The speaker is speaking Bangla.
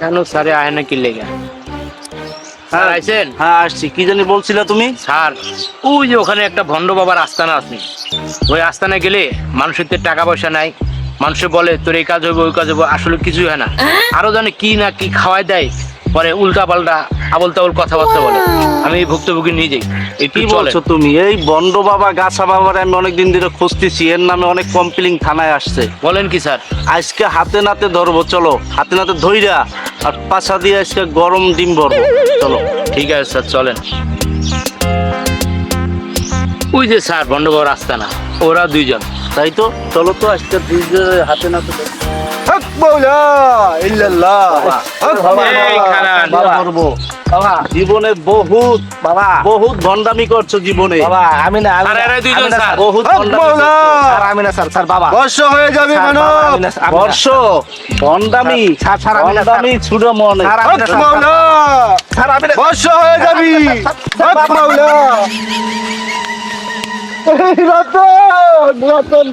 কেন স্যারে আয় না কি লেগে? স্যার আইছেন? হ্যাঁ আসছি। কি জানি বলছিলে তুমি? স্যার ওই যে ওখানে একটা ভণ্ড বাবার আস্তানা আছে। ওই আস্তানা গেলে মানুষের তো টাকা পয়সা নাই। মানুষে বলে তোর এই কাজ হইব ওই কাজ হইব। আসলে কিছুই হয় না। আরও জানে কি না কি খাওয়াই দেয়। পরে উল্টা পাল্টা আবল তাবল কথাবার্তা বলে। আমি এই ভুক্তভোগী নিয়ে যাই একটু কি বলছো তুমি? এই বন্ড বাবা গাছা বাবার আমি অনেকদিন ধরে খুঁজতেছি এর নামে অনেক কমপ্লেন থানায় আসছে। বলেন কি স্যার? আজকে হাতে নাতে ধরবো চলো। হাতে নাতে ধইরা আর পাশা দিয়ে আজকে গরম ডিম ভরবো চলো। ঠিক আছে স্যার চলেন। ওই যে স্যার ভণ্ড বাবার আস্তানা। ওরা দুইজন। তাই তো? চলো তো আজকে দুই হাতে নাতে মৌলা ইল্লাল্লাহ। খারান। বাবা করব বাবা জীবনে বহুত বাবা। বহুত ভন্ডামি করছ জীবনে। বাবা আমি না বহুত। স্যার আমি না স্যার স্যার বাবা। বর্ষ হয়ে যাবে বর্ষ ভন্ডামি স্যার, স্যার, আমি না, স্যার। ভন্ডামি ছুড়ে মনে। স্যার, আমি না, স্যার, স্যার। আমি না বর্ষ হয়ে যাবি। হক মাওলা রতন রতন